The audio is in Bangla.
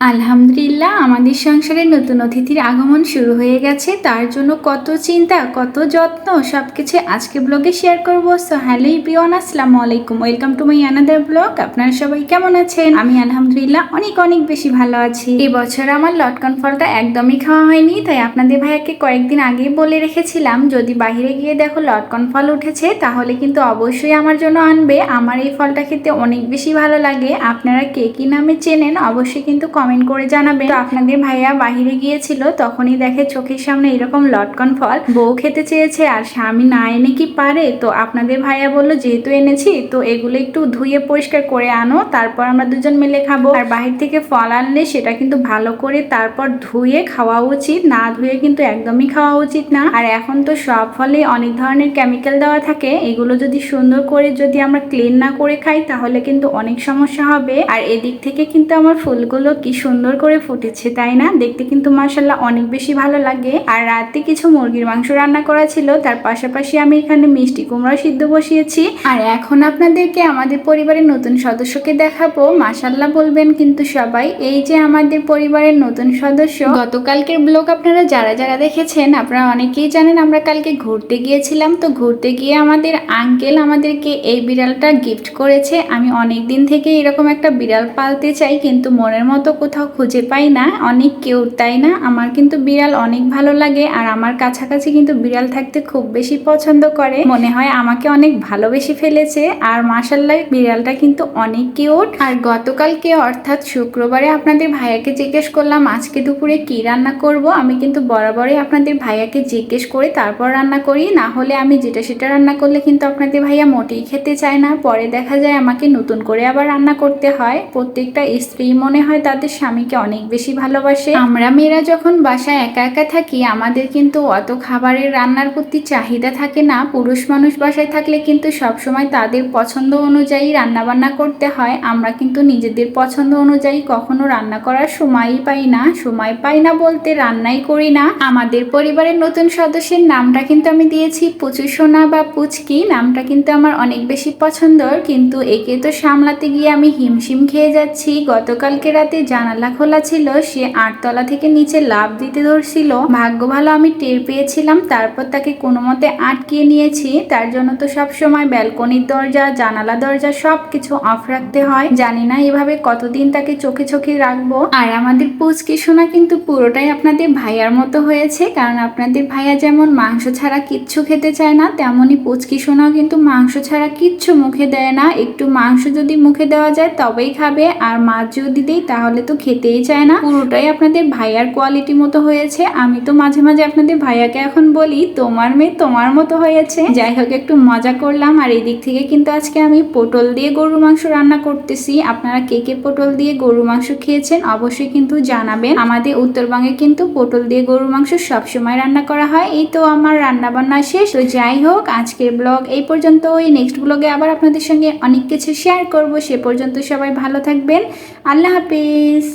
আলহামদুলিল্লাহ, আমাদের সংসারে নতুন অতিথির আগমন শুরু হয়ে গেছে। তার জন্য কত চিন্তা, কত যত্ন সব কিছু আজকে ব্লগে শেয়ার করব। সো হ্যালো ইব্রিওয়ান আসসালামু আলাইকুম। Welcome to my another blog আপনারা সবাই কেমন আছেন? আমি আলহামদুলিল্লাহ অনেক অনেক বেশি ভালো আছি। এই বছর আমার লটকন ফলটা একদমই খাওয়া হয়নি, তাই আপনাদের ভাইয়াকে কয়েকদিন আগেই বলে রেখেছিলাম, যদি বাইরে গিয়ে দেখো লটকন ফল উঠেছে, তাহলে কিন্তু অবশ্যই আমার জন্য আনবে। আমার এই ফলটা খেতে অনেক বেশি ভালো লাগে। আপনারা কে কি নামে চেনেন, অবশ্যই কিন্তু কমেন্ট করে জানাবেন। তো আপনাদের ভাইয়া বাহিরে গিয়েছিল, তখনই দেখে চোখের সামনে এরকম লটকন ফল। বউ খেতে চেয়েছে, আর স্বামী না এনে কি পারে? তো আপনাদের ভাইয়া বলল, যেহেতু এনেছি, তো এগুলো একটু ধুয়ে পরিষ্কার করে আনো, তারপর আমরা দুজন মিলে খাব। আর বাহির থেকে ফল আনলে সেটা কিন্তু ভালো করে তারপর ধুয়ে খাওয়া উচিত, না ধুয়ে কিন্তু একদমই খাওয়া উচিত না। আর এখন তো সব ফলে অনেক ধরনের কেমিক্যাল দেওয়া থাকে, এগুলো যদি সুন্দর করে যদি আমরা ক্লিন না করে খাই, তাহলে কিন্তু অনেক সমস্যা হবে। আর এদিক থেকে কিন্তু আমার ফুলগুলো কি সুন্দর করে ফুটেছে, তাই না? দেখতে কিন্তু মাসাল্লাহ অনেক বেশি ভালো লাগে। আর রাতে কিছু মুরগির মাংস রান্না করা ছিল, তার পাশাপাশি আমি এখানে মিষ্টি কুমড়া সিদ্ধ বসিয়েছি। আর এখন আপনাদেরকে আমাদের পরিবারের নতুন সদস্যকে দেখাবো। মাসাল্লাহ বলবেন কিন্তু সবাই, এই যে আমাদের পরিবারের নতুন সদস্য। গতকালকের ব্লগ আপনারা যারা যারা দেখেছেন, আপনারা অনেকেই জানেন আমরা কালকে ঘুরতে গিয়েছিলাম। তো ঘুরতে গিয়ে আমাদের আঙ্কেল আমাদেরকে এই বিড়ালটা গিফট করেছে। আমি অনেক দিন থেকে এরকম একটা বিড়াল পালতে চাই, কিন্তু মনের মতো কোথাও খুঁজে পাই না, অনেক কিউট তাই না? আমার কিন্তু বিড়াল অনেক ভালো লাগে আর আমার কাছাকাছি কিন্তু বিড়াল থাকতে খুব বেশি পছন্দ করে। মনে হয় আমাকে অনেক ভালোবেসে ফেলেছে আর মাসাল্লাহ বিড়ালটা কিন্তু অনেক কিউট। আর গতকালকে অর্থাৎ শুক্রবারে আপনাদের ভাইয়াকে জিজ্ঞেস করলাম, আজকে দুপুরে কি রান্না করব? আমি কিন্তু বরাবরই আপনাদের ভাইয়াকে জিজ্ঞেস করে তারপর রান্না করি। না হলে আমি যেটা সেটা রান্না করলে কিন্তু আপনাদের ভাইয়া মোটেই খেতে চায় না। পরে দেখা যায় আমাকে নতুন করে আবার রান্না করতে হয়। প্রত্যেকটা স্ত্রী মনে হয় তাদের স্বামীকে অনেক বেশি ভালোবাসে। আমরা মেয়েরা যখন বাসায় একা একা থাকি, আমাদের কিন্তু অত খাবারের রান্নার প্রতি চাহিদা থাকে না। পুরুষ মানুষ বাসায় থাকলে কিন্তু সবসময় তাদের পছন্দ অনুযায়ী রান্না বান্না করতে হয়। আমরা কিন্তু নিজেদের পছন্দ অনুযায়ী কখনো রান্না করার সময়ই পাই না। সময় পাই না বলতে রান্নাই করি না। আমাদের পরিবারের নতুন সদস্যের নামটা কিন্তু আমি দিয়েছি, পুচু সোনা বা পুচকি। নামটা কিন্তু আমার অনেক বেশি পছন্দর। কিন্তু একে তো সামলাতে গিয়ে আমি হিমশিম খেয়ে যাচ্ছি। গতকালকে রাতে জানালা খোলা ছিল, সে আটতলা থেকে নিচে লাভ দিতে ধরছিল। ভাগ্য ভালো আমি টের পেয়েছিলাম, তারপর তাকে কোনো মতে আটকিয়ে নিয়েছি। তার জন্য তো সব সময় ব্যালকনির দরজা, জানালা দরজা সব কিছু অফ রাখতে হয়। জানি না এভাবে কতদিন তাকে চোখে চোখে রাখব। আর আমাদের পুচকি সোনা কিন্তু পুরোটাই আপনাদের ভাইয়ার মতো হয়েছে, কারণ আপনাদের ভাইয়া যেমন মাংস ছাড়া কিচ্ছু খেতে চায় না তেমনই পুচকি সোনাও কিন্তু মাংস ছাড়া কিচ্ছু মুখে দেয় না। একটু মাংস যদি মুখে দেওয়া যায় তবেই খাবে, আর মাছ যদি দেই তাহলে তো খেতেই চায় না। পুরোটাই আপনাদের ভাইয়ার কোয়ালিটি মতো হয়েছে। আমি তো মাঝে মাঝে আপনাদের ভাইয়াকে এখন বলি, তোমার মেয়ে তোমার মতো হয়েছে। যাই হোক, একটু মজা করলাম। আর এই দিক থেকে কিন্তু আজকে আমি পটল দিয়ে গরুর মাংস রান্না করতেছি। আপনারা কে কে পটল দিয়ে গরুর মাংস খেয়েছেন অবশ্যই কিন্তু জানাবেন। আমাদের উত্তরবঙ্গে কিন্তু পটল দিয়ে গরুর মাংস সবসময় রান্না করা হয়। এই তো আমার রান্না বান্না শেষ। তো যাই হোক, আজকের ব্লগ এই পর্যন্ত ওই নেক্সট ব্লগে আবার আপনাদের সঙ্গে অনেক কিছু শেয়ার করব। সে পর্যন্ত সবাই ভালো থাকবেন। আল্লাহ হাফিজ।